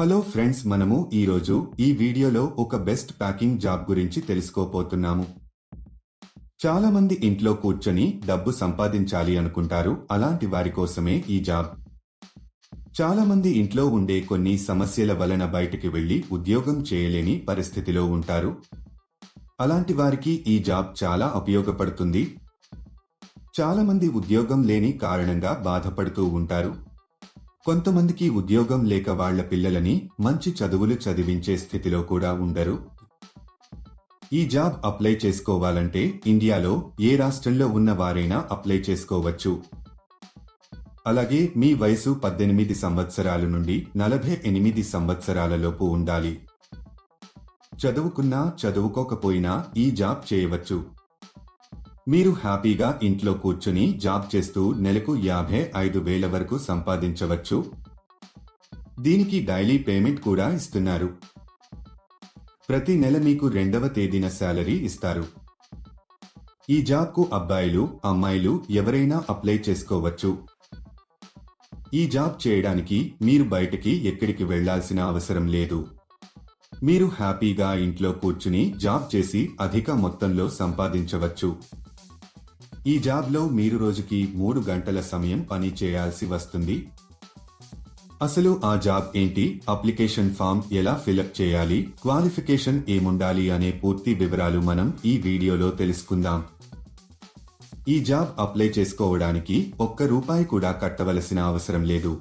Hello friends మనము ఈరోజు ఈ వీడియోలో ఒక బెస్ట్ ప్యాకింగ్ జాబ్ గురించి తెలుసుకోపోతున్నాము చాలా మంది ఇంట్లో కూర్చొని డబ్బు సంపాదించాలి అనుకుంటారు అలాంటి వారి కోసమే ఈ జాబ్. చాలా మంది ఇంట్లో ఉండే కొన్ని సమస్యల వలన బయటికి వెళ్ళి ఉద్యోగం చేయలేని పరిస్థితిలో ఉంటారు. అలాంటి వారికి ఈ జాబ్ చాలా ఉపయోగపడుతుంది. చాలా మంది ఉద్యోగం లేని కారణంగా బాధపడుతూ ఉంటారు. కొంతమందికి ఉద్యోగం లేక వాళ్ళ పిల్లలని మంచి చదువులు చదివించే స్థితిలో కూడా ఉండరు. ఈ జాబ్ అప్లై చేసుకోవాలంటే ఇండియాలో ఏ రాష్ట్రంలో ఉన్న వారైనా అప్లై చేసుకోవచ్చు. అలాగే మీ వయసు పద్దెనిమిది సంవత్సరాల నుండి నలభై ఎనిమిది సంవత్సరాలలోపు ఉండాలి. చదువుకున్నా చదువుకోకపోయినా ఈ జాబ్ చేయవచ్చు. మీరు హ్యాపీగా ఇంట్లో కూర్చుని జాబ్ చేస్తూ నెలకు యాభై ఐదు వేల వరకు సంపాదించవచ్చు. దీనికి డైలీ పేమెంట్ కూడా ఇస్తున్నారు. ప్రతి నెల మీకు రెండవ తేదీన శాలరీ ఇస్తారు. ఈ జాబ్కు అబ్బాయిలు అమ్మాయిలు ఎవరైనా అప్లై చేసుకోవచ్చు. ఈ జాబ్ చేయడానికి మీరు బయటికి ఎక్కడికి వెళ్ళాల్సిన అవసరం లేదు. మీరు హ్యాపీగా ఇంట్లో కూర్చుని జాబ్ చేసి అధిక మొత్తంలో సంపాదించవచ్చు. ఈ జాబ్లో మీరు రోజుకి మూడు గంటల సమయం పని చేయాల్సి వస్తుంది. అసలు ఆ జాబ్ ఏంటి? అప్లికేషన్ ఫామ్ ఎలా ఫిలప్ చేయాలి? క్వాలిఫికేషన్ ఏముండాలి అనే పూర్తి వివరాలు మనం ఈ వీడియోలో తెలుసుకుందాం. ఈ జాబ్ అప్లై చేసుకోవడానికి ఒక్క రూపాయి కూడా కట్టవలసిన అవసరం లేదు.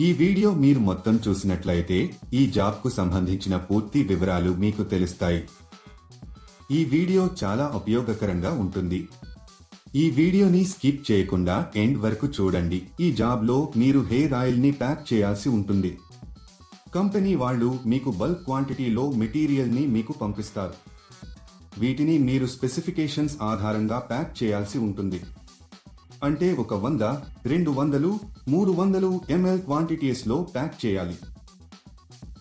ఈ వీడియో మీరు మొత్తం చూసినట్లయితే ఈ జాబ్కు సంబంధించిన పూర్తి వివరాలు మీకు తెలుస్తాయి. ఈ వీడియో చాలా ఉపయోగకరంగా ఉంటుంది. ఈ వీడియోని స్కిప్ చేయకుండా ఎండ్ వరకు చూడండి. ఈ జాబ్లో మీరు హెయిర్ ఆయిల్ని ప్యాక్ చేయాల్సి ఉంటుంది. కంపెనీ వాళ్ళు మీకు బల్క్ క్వాంటిటీలో మెటీరియల్ని మీకు పంపిస్తారు. వీటిని మీరు స్పెసిఫికేషన్స్ ఆధారంగా ప్యాక్ చేయాల్సి ఉంటుంది. అంటే ఒక వంద రెండు వందలు మూడు వందలు ఎంఎల్ క్వాంటిటీస్లో ప్యాక్ చేయాలి.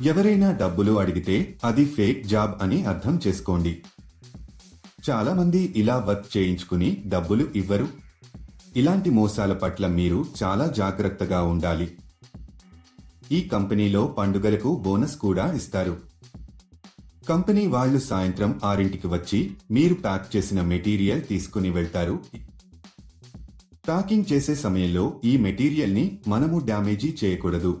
ఎవరైనా డబ్బులు అడిగితే అది ఫేక్ జాబ్ అని అర్థం చేసుకోండి. చాలా మంది ఇలా వర్క్ చేయించుకుని డబ్బులు ఇవ్వరు. ఇలాంటి మోసాల పట్ల మీరు చాలా జాగ్రత్తగా ఉండాలి. ఈ కంపెనీలో పండుగలకు బోనస్ కూడా ఇస్తారు. కంపెనీ వాళ్ళు సాయంత్రం ఆరింటికి వచ్చి మీరు ప్యాక్ చేసిన మెటీరియల్ తీసుకుని వెళ్తారు. ప్యాకింగ్ చేసే సమయంలో ఈ మెటీరియల్ని మనము డ్యామేజీ చేయకూడదు.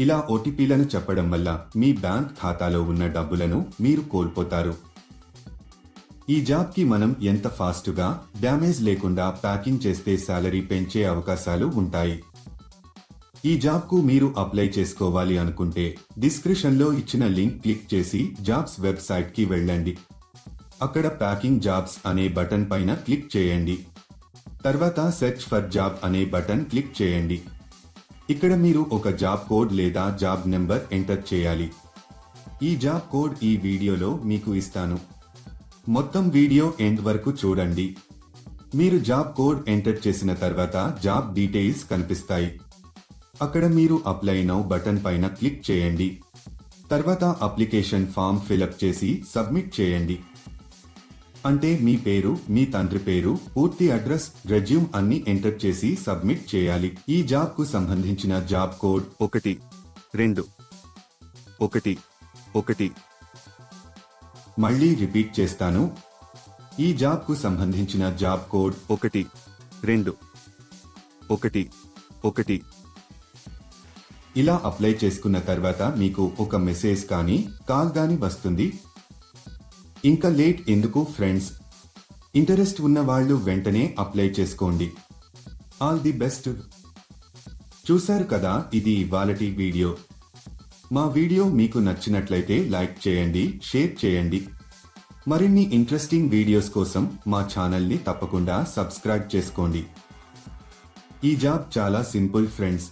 ఇలా ఓటీపీలను చెప్పడం వల్ల మీ బ్యాంక్ ఖాతాలో ఉన్న డబ్బులను మీరు కోల్పోతారు. ఈ జాబ్కి మనం ఎంత ఫాస్ట్గా డ్యామేజ్ లేకుండా ప్యాకింగ్ చేస్తే శాలరీ పెంచే అవకాశాలు ఉంటాయి. ఈ జాబ్కు మీరు అప్లై చేసుకోవాలి అనుకుంటే డిస్క్రిప్షన్లో ఇచ్చిన లింక్ క్లిక్ చేసి జాబ్స్ వెబ్సైట్కి వెళ్ళండి. అక్కడ ప్యాకింగ్ జాబ్స్ అనే బటన్ పైన క్లిక్ చేయండి. తర్వాత సెర్చ్ ఫర్ జాబ్ అనే బటన్ క్లిక్ చేయండి. ఇక్కడ మీరు ఒక జాబ్ కోడ్ లేదా జాబ్ నెంబర్ ఎంటర్ చేయాలి. ఈ జాబ్ కోడ్ ఈ వీడియోలో మీకు ఇస్తాను. మొత్తం వీడియో ఎండ్ వరకు చూడండి. మీరు జాబ్ కోడ్ ఎంటర్ చేసిన తర్వాత జాబ్ డీటెయిల్స్ కనిపిస్తాయి. అక్కడ మీరు అప్లై నౌ బటన్ పైన క్లిక్ చేయండి. తర్వాత అప్లికేషన్ ఫామ్ ఫిలప్ చేసి సబ్మిట్ చేయండి. అంటే మీ పేరు మీ తండ్రి పేరు పూర్తి అడ్రస్ రెజ్యూమ్ అన్ని ఎంటర్ చేసి సబ్మిట్ చేయాలి. ఈ జాబ్కు సంబంధించిన జాబ్ కోడ్ ఒకటి రెండు ఒకటి ఒకటి. మళ్ళీ రిపీట్ చేస్తాను. ఈ జాబ్కు సంబంధించిన జాబ్ కోడ్ ఒకటి రెండు ఒకటి ఒకటి. ఇలా అప్లై చేసుకున్న తర్వాత మీకు ఒక మెసేజ్ కానీ కాల్ కానీ వస్తుంది. ఇంకా లేట్ ఎందుకు ఫ్రెండ్స్? ఇంటరెస్ట్ ఉన్న వాళ్ళు వెంటనే అప్లై చేసుకోండి. All the best. చూశారు కదా ఇది ఇవాళటి వీడియో. మా వీడియో మీకు నచ్చినట్లయితే లైక్ చేయండి షేర్ చేయండి. మరిన్ని ఇంట్రెస్టింగ్ వీడియోస్ కోసం మా ఛానల్ని తప్పకుండా సబ్స్క్రైబ్ చేసుకోండి. ఈ జాబ్ చాలా సింపుల్ ఫ్రెండ్స్.